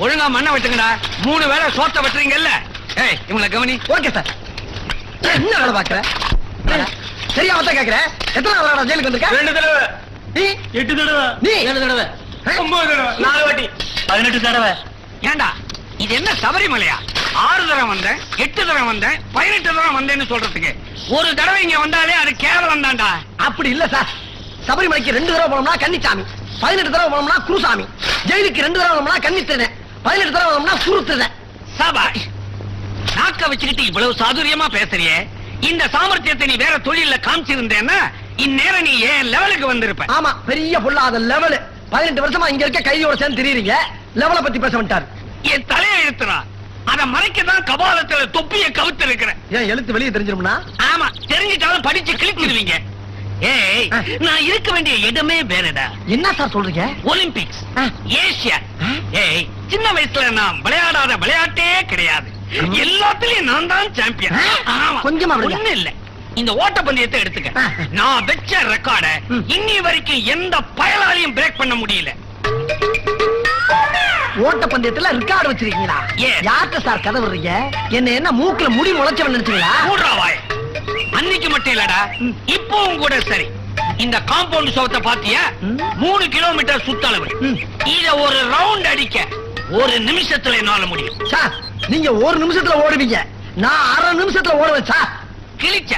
ஒழுங்கா மண்ணை வெட்டுங்கடா. மூணு வேளை சோத்த வெட்டுறீங்கல்ல? ஏய் இவங்களை கவனி. Okay sir. என்ன வேலை பாக்குற சரியா மொத்தம் கேக்குற. எத்தனை நாள் ஜெயிலுக்கு வந்திருக்க? ரெண்டு தடவை. நீ? எட்டு தடவை. நீ? ஏழு தடவை? ஒன்பது தடவை. நாலு வாட்டி. பதினெட்டு தடவை. ஏண்டா இது என்ன சபரிமலையா? ஆறு தடவை வந்தேன் எட்டு தடவை வந்தேன் பதினெட்டு தடவை வந்தேன்னு சொல்றதுக்கு. ஒரு தடவை இங்க வந்தாலே அது கேவலம் தான்டா. அப்படி இல்ல சார். சபரிமலைக்கு ரெண்டு தடவை போனோம்னா கன்னிச்சாமி. பதினெட்டு தடவை போனோம்னா குருசாமி. ஜெயிலுக்கு ரெண்டு தடவை போனோம்னா கன்னித்திருந்தேன் பதினெட்டு தடவை போனோம்னா குருத்துறேன் சபாஷ் நாக்க வச்சுக்கிட்டு இவ்வளவு சாதுரியமா பேசுறியே. இந்த சாமர்த்தியத்தை நீ வேற தொழில்ல காமிச்சிருந்தேன்னா இந்நேரம் நீ ஏன் லெவலுக்கு வந்திருப்ப? ஆமா பெரிய பொல்லாத லெவல். பதினெட்டு வருஷமா இங்க இருக்க கைதியோட சேர்ந்து தெரியுறீங்க. லெவலை பத்தி பேச வந்துட்டாரு. என் தலையை எழுத்துறா அத மறைக்கதான் கபாலத்துல தொப்பிய கவுத்து இருக்கிறேன் ஏன் எழுத்து வெளியே தெரிஞ்சிரும்னா? ஆமா தெரிஞ்சிட்டாலும் படிச்சு கிழிச்சிருவீங்க. ஏய். நான் இருக்க வேண்டிய இடமே வேறடா. என்ன சார் சொல்றீங்க? ஒலிம்பிக்ஸ். ஏசியா. ஏய் சின்ன வயசுல நான் விளையாடாத விளையாட்டே கிடையாது. எல்லாத்துலயும் நான் தான் சாம்பியன். கொஞ்சமா. ஒண்ணு இல்ல இந்த ஓட்டப்பந்தயத்தை எடுத்துக்க ஆ. நான் வெச்ச ரெக்கார்ட. இன்னி வரைக்கும் எந்த பயலாலையும் பிரேக் பண்ண முடியல ஓட்ட பந்தயத்துல ரெக்கார்டு வச்சிருக்கீங்களா. யார்கிட்ட சார் கதை விடுறீங்க என்ன என்ன மூக்குல முடி முளைச்சவன் நினைச்சீங்களா மூடுறா வாய் அன்னைக்கு மட்டும் இல்லடா. இப்பவும் கூட சரி இந்த காம்பவுண்ட் சோத்தை பாத்தியா. மூணு கிலோமீட்டர் சுத்தளவு. இத ஒரு ரவுண்ட் அடிக்க ஒரு நிமிஷத்துல என்னால முடியும். சார் நீங்க ஒரு நிமிஷத்துல ஓடுவீங்க. நான் அரை நிமிஷத்துல ஓடுவேன் சார் கிழிச்ச.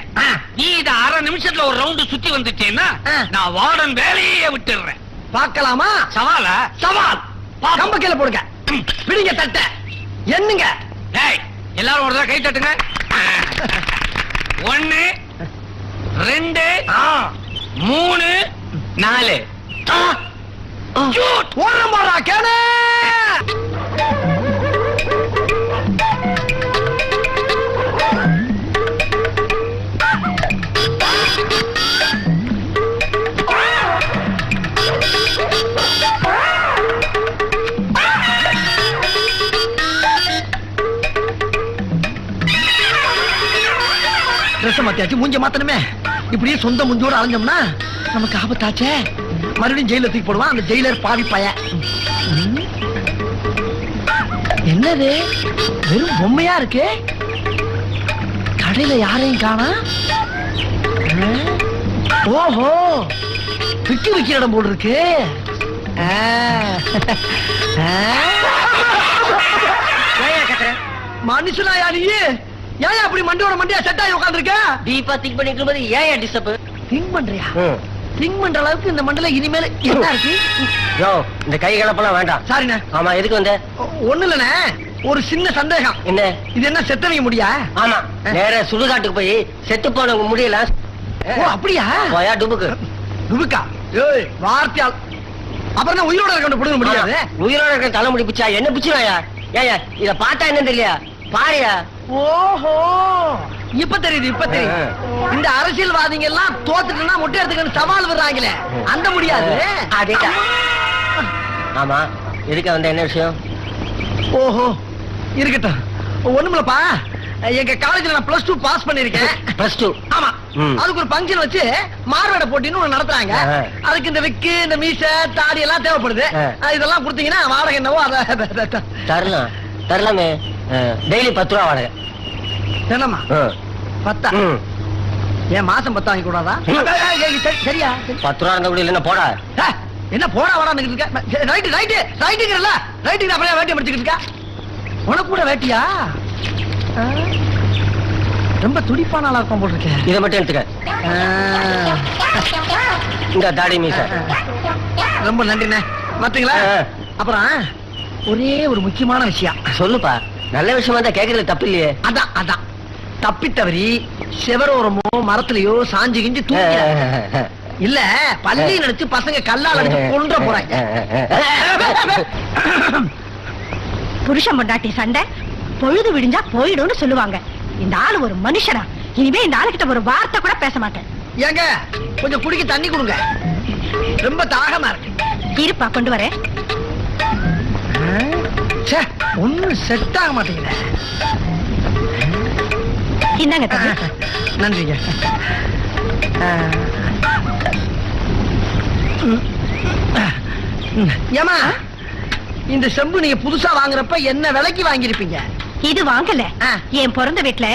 நீ இத அரை நிமிஷத்துல ஒரு ரவுண்ட் சுத்தி வந்துட்டேன்னா. நான் வார்டன் வேலையே விட்டுடுறேன். பார்க்கலாமா? சவாலா? சவால். கம்ப கீழ போடுங்க. பிடிங்க தட்ட. என்னங்க டேய் எல்லாரும் ஒரு கை தட்டுங்க. ஒண்ணு ரெண்டு மூணு நாலு. Shoot. ஓடுற போறா மாத்தியாச்சு மூஞ்ச மாத்தணுமே. இப்படியே சொந்த முஞ்சோட அலைஞ்சோம்னா நமக்கு ஆபத்தாச்சே. மறுபடியும் ஜெயில தூக்கி போடுவான் அந்த ஜெயிலர் பாவி பைய. என்னது? வெறும் பொம்மையா இருக்கு? கடையில யாரையும் காணா? ஓஹோ விக்கி விக்கிற இடம் போல் இருக்கு. மனுஷனா யா நீ ஏன் அப்படி மண்டியோட மண்டியா செட் ஆகி உட்காந்துருக்க டீப்பா திங்க் பண்ணிட்டு இருக்கும்போது ஏயா டிஸ்டர்ப் திங்க் பண்றியா? திங்க் பண்ற அளவுக்கு இந்த மண்டல இனிமேல் என்ன இருக்கு? யோ இந்த கை கலப்பெல்லாம் வேண்டாம். சாரிண்ணே ஆமா எதுக்கு வந்த? ஒண்ணு இல்லண்ணே. ஒரு சின்ன சந்தேகம். என்ன? இது என்ன செத்தவங்க முடியா? ஆமா. நேர சுடுகாட்டுக்கு போய் செத்து போனவங்க முடியல. ஓ அப்படியா? போயா டுபுக்கு. துபுக்கா ஏய் வார்த்தையால் அப்புறம் தான் உயிரோட இருக்க பிடிக்க முடியாது? உயிரோட இருக்கிற தலை முடி பிச்சா என்ன பிச்சுவாயா? ஏயா இத பார்த்தா என்ன தெரியல பாரியா? ஓஹோ! இப்ப தெரியுது இப்ப தெரியுது. இந்த அரசியல்வாதிங்க எல்லாம் தோத்துட்டுனா முட்டை எடுத்துக்கன்னு சவால் விடுறாங்களே. அந்த முடியாது. அதேதான். ஆமா எதுக்கு வந்த என்ன விஷயம்? ஓஹோ இருக்கட்டும். ஒண்ணுமில்லப்பா. எங்க காலேஜ்ல நான் பிளஸ் டூ பாஸ் பண்ணிருக்கேன் பிளஸ் டூ ஆமா. அதுக்கு ஒரு ஃபங்க்ஷன் வச்சு மார்வேட போட்டின்னு ஒண்ணு நடத்துறாங்க. அதுக்கு இந்த விக்கு இந்த மீச தாடி எல்லாம் தேவைப்படுது. இதெல்லாம் கொடுத்தீங்கன்னா வாடகை என்னவோ அதை- தரலாம். தரலாமே. டெய்லி பத்து ரூபா வாடகை. என்னம்மா ம். பத்தா. ஏன் மாசம் பத்தா வாங்கி கூடாதா சரியா? சரி. பத்து ரூபா இருந்த கூட இல்லைன்னா போடா. என்ன போடா வாடா இருக்க? ரைட்டு ரைட்டு ரைட்டுங்கிறல்ல. ரைட்டுக்கு அப்புறம் வேட்டியை முடிச்சுக்கிட்டு இருக்க உனக்கு கூட வேட்டியா. ரொம்ப துடிப்பான ஆளா இருக்கும் போல் இருக்கேன் இதை மட்டும் எடுத்துக்க. இந்த தாடி மீச. ரொம்ப நன்றிண்ணே. மாத்தீங்களா. அப்புறம் ஒரே ஒரு முக்கியமான விஷயம் சொல்லுப்பா நல்ல விஷயமா தான் கேக்குறது தப்பு இல்லையே அதான் அதான் தப்பி தவறி செவரோரமோ மரத்துலயோ சாஞ்சு கிஞ்சி தூக்கி இல்ல பள்ளி நினைச்சு பசங்க கல்லால் அடிச்சு கொன்ற போறாங்க புருஷன் பொண்டாட்டி சண்டை பொழுது விடிஞ்சா போயிடும்னு சொல்லுவாங்க இந்த ஆளு ஒரு மனுஷனா இனிமே இந்த ஆளுகிட்ட ஒரு வார்த்தை கூட பேச மாட்டேன் ஏங்க கொஞ்சம் குடிக்க தண்ணி கொடுங்க ரொம்ப தாகமா இருக்கு இருப்பா கொண்டு வரேன் ஒண்ணும் செட் ஆக மாட்டேங்குது. இந்தாங்க தம்பி. நன்றிங்க. ஆ. ம். ஏம்மா இந்த செம்பு நீங்க புதுசா வாங்குறப்ப என்ன விலைக்கு வாங்கியிருப்பீங்க? இது வாங்கல. ஆ. என் பிறந்த வீட்டுல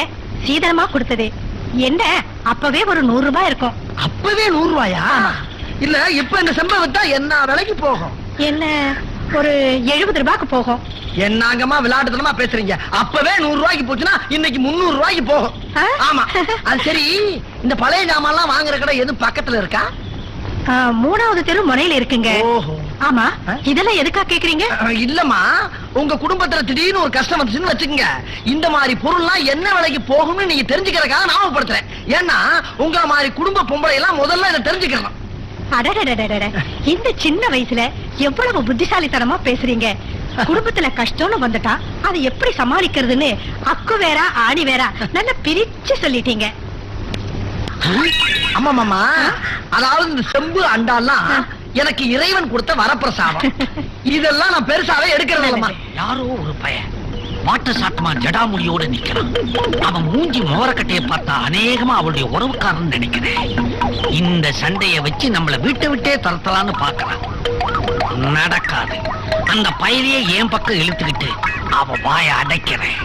சீதனமா கொடுத்தது. என்ன? அப்பவே ஒரு நூறு ரூபாய் இருக்கும். அப்பவே நூறு ரூபாயா? இல்ல இப்ப இந்த செம்பை வித்தா என்ன விலைக்கு போகும்? என்ன? ஒரு எழுபது ரூபாய்க்கு போகும். என்னங்கம்மா விளையாட்டுத்தனமா பேசுறீங்க? அப்பவே நூறு ரூபாய்க்கு போச்சுன்னா இன்னைக்கு முந்நூறு ரூபாய்க்கு போகும்? ஆமா. அது சரி இந்த பழைய ஜாமான்லாம் வாங்குற கடை எதுவும் பக்கத்துல இருக்கா? மூணாவது தெரு முனையில இருக்குங்க. ஆமா? இதெல்லாம் எதுக்கா கேக்குறீங்க? இல்லம்மா. உங்க குடும்பத்துல திடீர்னு ஒரு கஷ்டம் வந்துச்சுன்னு வச்சுக்கோங்க. இந்த மாதிரி பொருள்லாம் என்ன விலைக்கு போகும்னு நீங்க தெரிஞ்சுக்கிறதுக்காக ஞாபகப்படுத்துறேன் ஏன்னா உங்கள மாதிரி குடும்ப பொம்பளை எல்லாம் முதல்ல இதை தெரிஞ்சுக்கணும். அடடடடடட இந்த சின்ன வயசுல எவ்வளவு புத்திசாலித்தனமா பேசுறீங்க? குடும்பத்துல கஷ்டம்னு வந்துட்டா அதை எப்படி சமாளிக்கிறதுன்னு அக்கு வேற ஆணி வேற நல்லா பிரிச்சு சொல்லிட்டீங்க. ஆமா மாமா. அதாவது இந்த செம்பு அண்டாலாம் எனக்கு இறைவன் கொடுத்த வரப்பிரசாதம். இதெல்லாம் நான் பெருசாவே எடுக்கிறது இல்லம்மா யாரோ ஒரு பையன். மாட்டு சாட்டமா ஜடாமுடியோட நிக்கிறான் அவன் மூஞ்சி மோரக்கட்டையை பார்த்தா அநேகமா அவளுடைய உறவுக்காரன் நினைக்கிறேன். இந்த சண்டையை வச்சு நம்மள வீட்டை விட்டே தரத்தலான்னு பாக்குறான் நடக்காது. அந்த பயலையே என் பக்கம் இழுத்துக்கிட்டு அவ வாய அடைக்கிறேன்.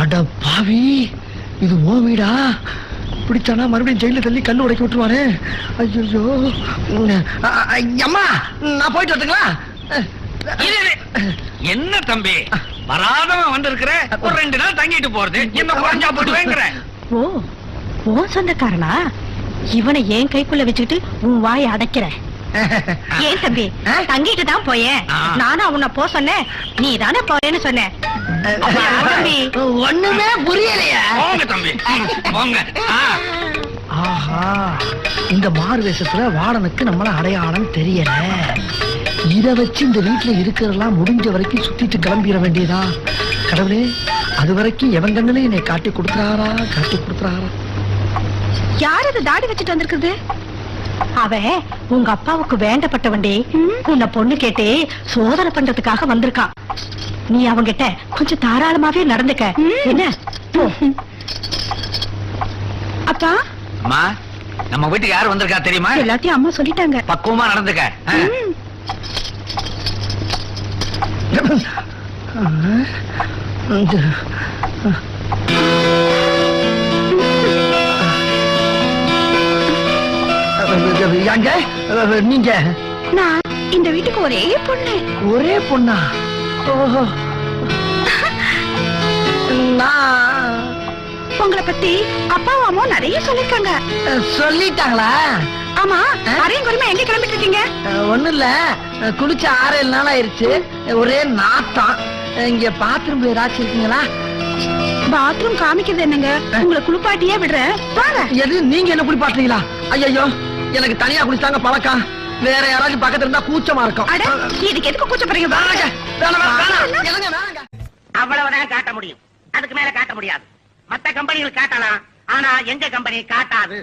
அட பாவி இது ஓ வீடா? பிடிச்சானா மறுபடியும் ஜெயில தள்ளி கண்ணு உடைக்க விட்டுருவாரு ஐயோ அம்மா நான் போயிட்டு வரட்டுங்களா. என்ன தம்பி? வராதவன் வந்திருக்கிற ஒரு ரெண்டு நாள் தங்கிட்டு போறது என்ன குறைஞ்சா போட்டுவேங்கிற ஓ உன் சொந்தக்காரனா? இவனை என் கைக்குள்ள வச்சுக்கிட்டு உன் வாயை அடைக்கிறேன் ஏன் தம்பி? தங்கிட்டு தான் போயேன். நானும் உன்னை போ சொன்னேன். நீ தானே போறேன்னு சொன்ன அப்படியா, தம்பி. ஒண்ணுமே புரியலையா. போங்க தம்பி. போங்க. ஆ. ஆஹா. இந்த மாறு வேஷத்துல வாடனுக்கு நம்மள அடையாளம் தெரியல. இத வச்சு இந்த வீட்டுல இருக்கிறதெல்லாம் முடிஞ்ச வரைக்கும் சுத்திட்டு கிளம்பிட வேண்டியதா? கடவுளே அது வரைக்கும் எவன் கண்ணுல என்னை காட்டி கொடுக்குறாரா? காட்டி கொடுக்குறாரா? யார் இது தாடி வச்சுட்டு வந்திருக்குது அவன் உங்க அப்பாவுக்கு வேண்டப்பட்டவண்டி உன்னை பொண்ணு கேட்டு சோதனை பண்றதுக்காக வந்திருக்கான் நீ அவங்கிட்ட கொஞ்சம் தாராளமாவே நடந்துக்க. என்ன. அப்பா? அம்மா நம்ம வீட்டுக்கு யார் வந்திருக்கா தெரியுமா? எல்லாத்தையும் அம்மா சொல்லிட்டாங்க. பக்குவமா நடந்துக்க. ஆ. ம். யாங்க நீங்க? நான் இந்த வீட்டுக்கு ஒரே பொண்ணு. ஒரே பொண்ணா? ஓஹோ. நான் உங்களை பத்தி அப்பாவும் அம்மாவும் நிறைய சொல்லிருக்காங்க சொல்லிட்டாங்களா? ஆமா அரையும் குறைமா எங்க கிளம்பிட்டு இருக்கீங்க? ஒண்ணும் இல்ல. குளிச்ச ஆறு ஏழு நாள் ஆயிருச்சு ஒரே நாத்தம். இங்க பாத்ரூம் ஏதாச்சும் இருக்குங்களா? பாத்ரூம் காமிக்கிறது என்னங்க? உங்களை குளிப்பாட்டியே விடுறேன். எது நீங்க என்ன குளிப்பாட்டுறீங்களா? ஐயோ எனக்கு தனியா குளிச்சாங்க பழக்கம். வேற யாராச்சும் பக்கத்துல இருந்தா கூச்சமா இருக்கும். அட இதுக்கு எதுக்கு கூச்சப்படுறீங்க. அவ்வளவுதான் காட்ட முடியும். அதுக்கு மேல காட்ட முடியாது. மத்த கம்பெனிகள் காட்டலாம். ஆனா எங்க கம்பெனி காட்டாது.